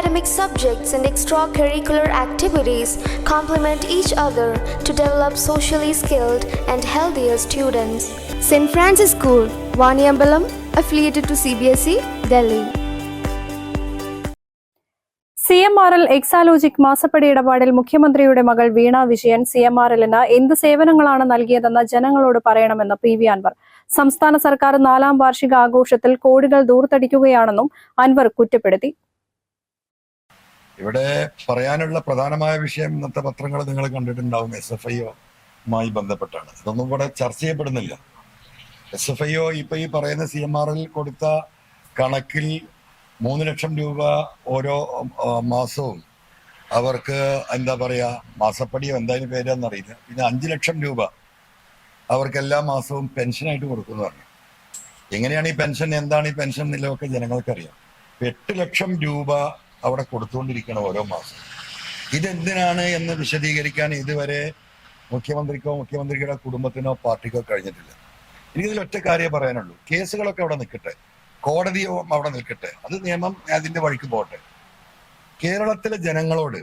academic subjects and extracurricular activities complement each other to develop socially skilled and healthier students. St. Francis School, Vaniambalam, affiliated to CBSE, E, Delhi. C M R L Exalogic മാസപ്പടി ഇടപാടിൽ മുഖ്യമന്ത്രിയുടെ മകൾ Veena Vijayan C M R എല്ലിന് എന്ത് സേവനങ്ങളാണ് നൽകിയതെന്ന് ജനങ്ങളോട് പറയണമെന്ന് പി വി അൻവർ സംസ്ഥാന സർക്കാർ നാലാം വാർഷിക ആഘോഷത്തിൽ കോടികൾ ദൂർത്തടിക്കുകയാണെന്നും അൻവർ കുറ്റപ്പെടുത്തി ഇവിടെ പറയാനുള്ള പ്രധാനമായ വിഷയം ഇന്നത്തെ പത്രങ്ങൾ നിങ്ങൾ കണ്ടിട്ടുണ്ടാവും. എസ് എഫ് ഐയുമായി ബന്ധപ്പെട്ടാണ്. ഇതൊന്നും ഇവിടെ ചർച്ച ചെയ്യപ്പെടുന്നില്ല. എസ് എഫ് ഐഒ ഇപ്പൊ ഈ പറയുന്ന സി എം ആറിൽ കൊടുത്ത കണക്കിൽ മൂന്ന് ലക്ഷം രൂപ ഓരോ മാസവും അവർക്ക് എന്താ പറയാ മാസപ്പടിയോ എന്തായാലും പേരെന്നറിയില്ല പിന്നെ അഞ്ചു ലക്ഷം രൂപ അവർക്ക് എല്ലാ മാസവും പെൻഷനായിട്ട് കൊടുക്കുന്നു പറഞ്ഞു. എങ്ങനെയാണ് ഈ പെൻഷൻ? എന്താണ് ഈ പെൻഷൻ എന്നുള്ളതൊക്കെ ജനങ്ങൾക്കറിയാം. എട്ട് ലക്ഷം രൂപ അവിടെ കൊടുത്തുകൊണ്ടിരിക്കണം ഓരോ മാസം. ഇതെന്തിനാണ് എന്ന് വിശദീകരിക്കാൻ ഇതുവരെ മുഖ്യമന്ത്രിക്കോ മുഖ്യമന്ത്രിയുടെ കുടുംബത്തിനോ പാർട്ടിക്കോ കഴിഞ്ഞിട്ടില്ല. എനിക്കിതിൽ ഒറ്റ കാര്യമേ പറയാനുള്ളൂ. കേസുകളൊക്കെ അവിടെ നിൽക്കട്ടെ. കോടതിയോ അവിടെ നിൽക്കട്ടെ. അത് നിയമം അതിന്റെ വഴിക്ക് പോകട്ടെ. കേരളത്തിലെ ജനങ്ങളോട്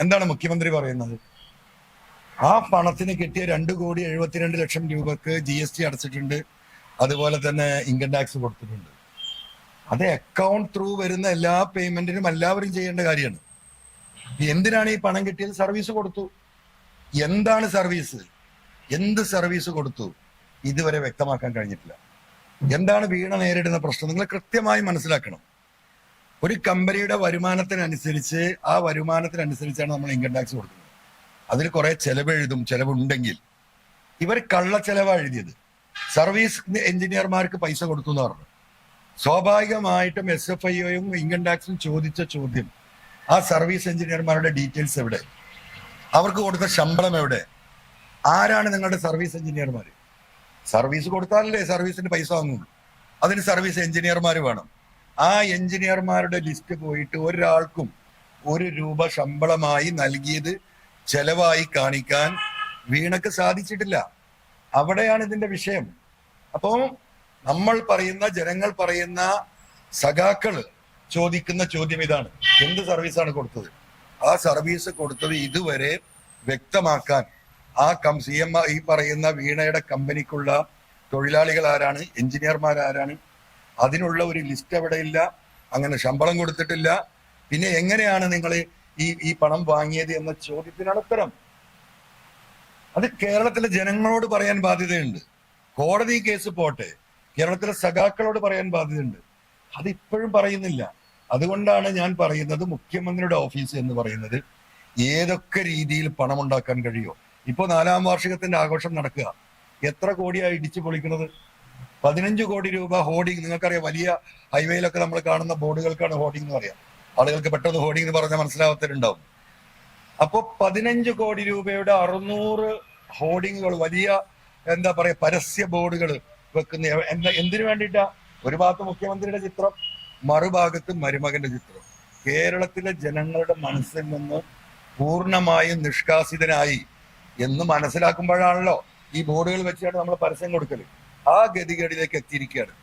എന്താണ് മുഖ്യമന്ത്രി പറയുന്നത്? ആ പണത്തിന് കിട്ടിയ രണ്ട് കോടി എഴുപത്തിരണ്ട് ലക്ഷം രൂപക്ക് ജി എസ് ടി അടച്ചിട്ടുണ്ട്. അതുപോലെ തന്നെ ഇൻകം ടാക്സ് കൊടുത്തിട്ടുണ്ട്. അത് അക്കൗണ്ട് ത്രൂ വരുന്ന എല്ലാ പേയ്മെന്റിനും എല്ലാവരും ചെയ്യേണ്ട കാര്യമാണ്. എന്തിനാണ് ഈ പണം കിട്ടിയത്? സർവീസ് കൊടുത്തു. എന്താണ് സർവീസ് എന്ത് സർവീസ് കൊടുത്തു? ഇതുവരെ വ്യക്തമാക്കാൻ കഴിഞ്ഞിട്ടില്ല. എന്താണ് വീണ നേരിടുന്ന പ്രശ്നം? നിങ്ങൾ കൃത്യമായി മനസ്സിലാക്കണം. ഒരു കമ്പനിയുടെ വരുമാനത്തിനനുസരിച്ച് ആ വരുമാനത്തിനനുസരിച്ചാണ് നമ്മൾ ഇൻകം ടാക്സ് കൊടുക്കുന്നത്. അതിൽ കുറെ ചെലവെഴുതും ചെലവുണ്ടെങ്കിൽ. ഇവർ കള്ള ചെലവാണ് എഴുതിയത് സർവീസ് എഞ്ചിനീയർമാർക്ക് പൈസ കൊടുത്തു എന്ന് പറഞ്ഞു. സ്വാഭാവികമായിട്ടും എസ് എഫ് ഐയും ഇൻകം ടാക്സും ചോദിച്ച ചോദ്യം ആ സർവീസ് എഞ്ചിനീയർമാരുടെ ഡീറ്റെയിൽസ് എവിടെ? അവർക്ക് കൊടുത്ത ശമ്പളം എവിടെ? ആരാണ് നിങ്ങളുടെ സർവീസ് എഞ്ചിനീയർമാർ സർവീസ് കൊടുത്താലല്ലേ സർവീസിന് പൈസ വാങ്ങുള്ളൂ. അതിന് സർവീസ് എഞ്ചിനീയർമാർ വേണം. ആ എഞ്ചിനീയർമാരുടെ ലിസ്റ്റ് പോയിട്ട് ഒരാൾക്കും ഒരു രൂപ ശമ്പളമായി നൽകിയത് ചെലവായി കാണിക്കാൻ വീണക്ക് സാധിച്ചിട്ടില്ല. അവിടെയാണ് ഇതിന്റെ വിഷയം. അപ്പോ നമ്മൾ പറയുന്ന ജനങ്ങൾ പറയുന്ന സഖാക്കൾ ചോദിക്കുന്ന ചോദ്യം ഇതാണ്. എന്ത് സർവീസാണ് കൊടുത്തത്? ആ സർവീസ് കൊടുത്തത് ഇതുവരെ വ്യക്തമാക്കാൻ ആ കം സി എം ഈ പറയുന്ന വീണയുടെ കമ്പനിക്കുള്ള തൊഴിലാളികൾ ആരാണ്? എഞ്ചിനീയർമാർ ആരാണ്? അതിനുള്ള ഒരു ലിസ്റ്റ് അവിടെ ഇല്ല. അങ്ങനെ ശമ്പളം കൊടുത്തിട്ടില്ല. പിന്നെ എങ്ങനെയാണ് നിങ്ങൾ ഈ ഈ പണം വാങ്ങിയത് എന്ന ചോദ്യത്തിനാണ് ഉത്തരം. അത് കേരളത്തിലെ ജനങ്ങളോട് പറയാൻ ബാധ്യതയുണ്ട്. കോടതി കേസ് പോട്ടെ. കേരളത്തിലെ സഖാക്കളോട് പറയാൻ ബാധ്യതയുണ്ട്. അത് ഇപ്പോഴും പറയുന്നില്ല. അതുകൊണ്ടാണ് ഞാൻ പറയുന്നത് മുഖ്യമന്ത്രിയുടെ ഓഫീസ് എന്ന് പറയുന്നത് ഏതൊക്കെ രീതിയിൽ പണം ഉണ്ടാക്കാൻ കഴിയോ ഇപ്പൊ നാലാം വാർഷികത്തിന്റെ ആഘോഷം നടക്കുക. എത്ര കോടിയാണ് ഇടിച്ചു പൊളിക്കുന്നത്? പതിനഞ്ച് കോടി രൂപ ഹോർഡിംഗ് നിങ്ങൾക്കറിയാം വലിയ ഹൈവേയിലൊക്കെ നമ്മൾ കാണുന്ന ബോർഡുകൾക്കാണ് ഹോർഡിംഗ് എന്ന് പറയാം. ആളുകൾക്ക് പെട്ടെന്ന് ഹോർഡിംഗ് എന്ന് പറഞ്ഞാൽ മനസ്സിലാവാത്തവരുണ്ടാവും. അപ്പോൾ പതിനഞ്ച് കോടി രൂപയുടെ അറുന്നൂറ് ഹോർഡിങ്ങുകൾ വലിയ എന്താ പറയാ പരസ്യ ബോർഡുകൾ വെക്കുന്ന എന്താ എന്തിനു വേണ്ടിയിട്ടാ? ഒരു ഭാഗത്ത് മുഖ്യമന്ത്രിയുടെ ചിത്രം മറുഭാഗത്ത് മരുമകന്റെ ചിത്രം. കേരളത്തിലെ ജനങ്ങളുടെ മനസ്സിൽ നിന്ന് പൂർണമായും നിഷ്കാസിതനായി എന്ന് മനസ്സിലാക്കുമ്പോഴാണല്ലോ ഈ ബോർഡുകൾ വെച്ചാണ് നമ്മൾ പരസ്യം കൊടുക്കൽ. ആ ഗതികേടിലേക്ക് എത്തിയിരിക്കുകയാണ്.